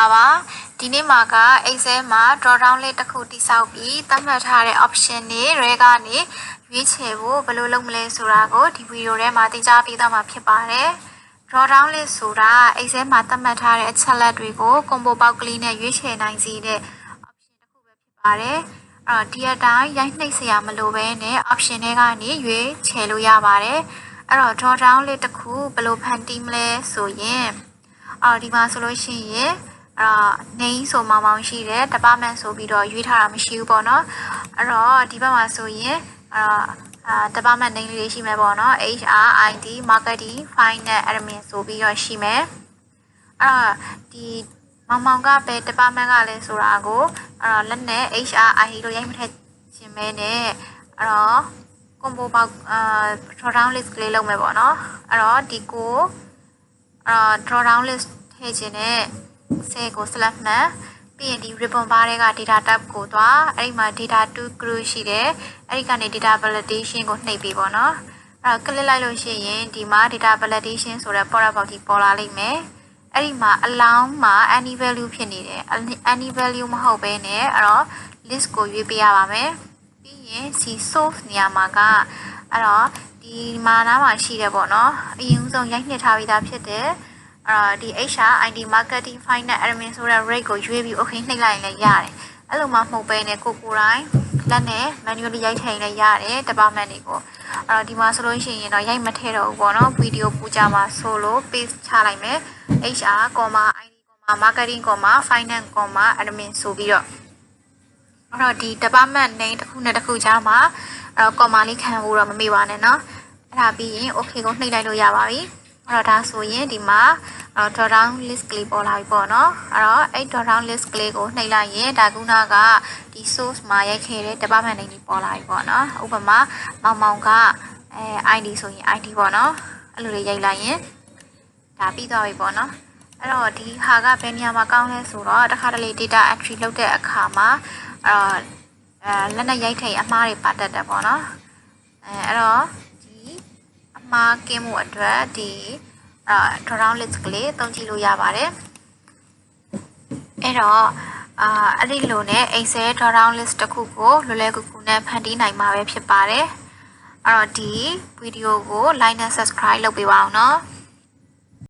လာပါဒီနေ့မှာက Excel မှာ drop down လေးတစ်ခုတိစောက်ပြီးသတ်မှတ်ထားတဲ့ option တွေရဲကနေရွေးချယ်ဖို့ဘယ်လိုလုပ်မလဲဆိုတာကိုဒီဗီဒီယိုထဲမှာသင်ကြားပေးသွားမှာဖြစ်ပါတယ် drop down လေးဆိုတာ Excel မှာသတ်မှတ်ထားတဲ့အချက်လက်တွေကို combo box ကလေးနဲ့ရွေးချယ်နိုင်စေတဲ့ option တစ်ခုပဲဖြစ်ပါတယ်အဲ့တော့ဒီအတိုင်းရိုက်နှိပ်စရာမလိုဘဲနဲ့ option တွေကနေရွေးချယ်လို့ရပါတယ်အဲ့တော့ drop down လေးတစ်ခုဘယ်လိုဖန်တီးမလဲဆိုရင်အော်ဒီမှာဆိုလို့ရှိရင် အဲ့တော့ name ဆိုမောင်မောင်ရှိတယ် department ဆိုပြီးတော့ရွေးထားတာမရှိဘူးပေါ့နော်အဲ့တော့ဒီဘက်မှာဆိုရင်အဲ့တော့အာ department name လေးတွေရှိမယ်ပေါ့နော် HR IT marketing finance admin ဆိုပြီးတော့ရှိမယ်အဲ့တော့ဒီမောင်မောင်ကဘယ် department ကလဲဆိုတာကိုအဲ့တော့လက်နဲ့ HR IT လို့ရိုက်မထည့်ခြင်းပဲနဲ့အဲ့တော့ combo box အာ draw down list ကလေးလုပ်မယ်ပေါ့နော်အဲ့တော့ဒီကိုအာ draw down list ထည့်ခြင်းနဲ့ ဆဲကို select မှန်ပြီးရင်ဒီ ribbon bar တွေက data tab ကိုသွားအဲ့ဒီမှာ data to group ရှိတယ်အဲ့ဒီကနေ data validation ကိုနှိပ်ပြီးပေါ့နော်အဲ့တော့ click လိုက်လို့ရှိရင်ဒီမှာ data validation ဆိုတဲ့ pop up box ကြီးပေါ်လာလိမ့်မယ်အဲ့ဒီမှာ allow မှာ any value ဖြစ်နေတယ် any value မဟုတ်ဘဲနဲ့အဲ့တော့ list ကိုရွေးပေးရပါမယ်ပြီးရင် see source နေရာမှာကအဲ့တော့ဒီမှာနားမှာရှိတယ်ပေါ့နော်အရင်ဆုံးရိုက်နှိပ်ထားပြီးသားဖြစ်တယ် အဲ့တော့ဒီ HR ID marketing finance admin ဆိုတဲ့ rate ကိုရွေးပြီး okay နှိပ်လိုက်ရင်လည်းရတယ်အဲ့လိုမှမဟုတ်ဘဲနဲ့ကိုကိုယ်တိုင်းလက်နဲ့ manually ရိုက်ထည့်ရင်လည်းရတယ် department တွေကိုအဲ့တော့ဒီမှာဆိုလို့ရှိရင်တော့ရိုက်မထည့်တော့ဘူးပေါ့နော်ဗီဒီယိုပူကြမှာဆိုလို့ paste ချလိုက်မယ် HR, ID, marketing, finance, admin ဆိုပြီးတော့အဲ့တော့ဒီ department name တစ်ခုနဲ့တစ်ခုကြားမှာအဲ့တော့ comma လေးခံဖို့တော့မမေ့ပါနဲ့เนาะအဲ့ဒါပြီးရင် okay ကိုနှိပ်လိုက်လို့ရပါပြီ အဲ့တော့ဒါဆိုရင်ဒီမှာ drop down list ကလေးပေါ်လာပြီပေါ့နော်အဲ့တော့အဲ့ drop down list ကလေးကိုနှိပ်လိုက်ရင်ဒါကုနာကဒီ source မှာရိုက်ခဲ့တဲ့ department name ကြီးပေါ်လာပြီပေါ့နော်ဥပမာမောင်မောင်ကအဲ ID ဆိုရင် ID ပေါ့နော်အဲ့လိုလေးရိုက်လိုက်ရင်ဒါပြီးသွားပြီပေါ့နော်အဲ့တော့ဒီဟာကဘယ်နေရာမှာကောင်းလဲဆိုတော့တစ်ခါတလေ data entry လုပ်တဲ့အခါမှာအဲ့တော့အဲလက်နဲ့ရိုက်ထိန်အမှားတွေပါတတ်တယ်ပေါ့နော်အဲအဲ့တော့ဒီအ မှားကင်းမှုအတွက်ဒီအာ draw down list ကလေးသုံးကြည့်လို့ရပါတယ်အဲ့တော့အာအဲ့ဒီလိုနဲ့ Excel draw down list တစ်ခုကိုလွယ်လွယ်ကူကူနဲ့ဖန်တီးနိုင်မှာပဲဖြစ်ပါတယ်အဲ့တော့ဒီဗီဒီယိုကို like နဲ့ subscribe လုပ်ပေးပါအောင်နော်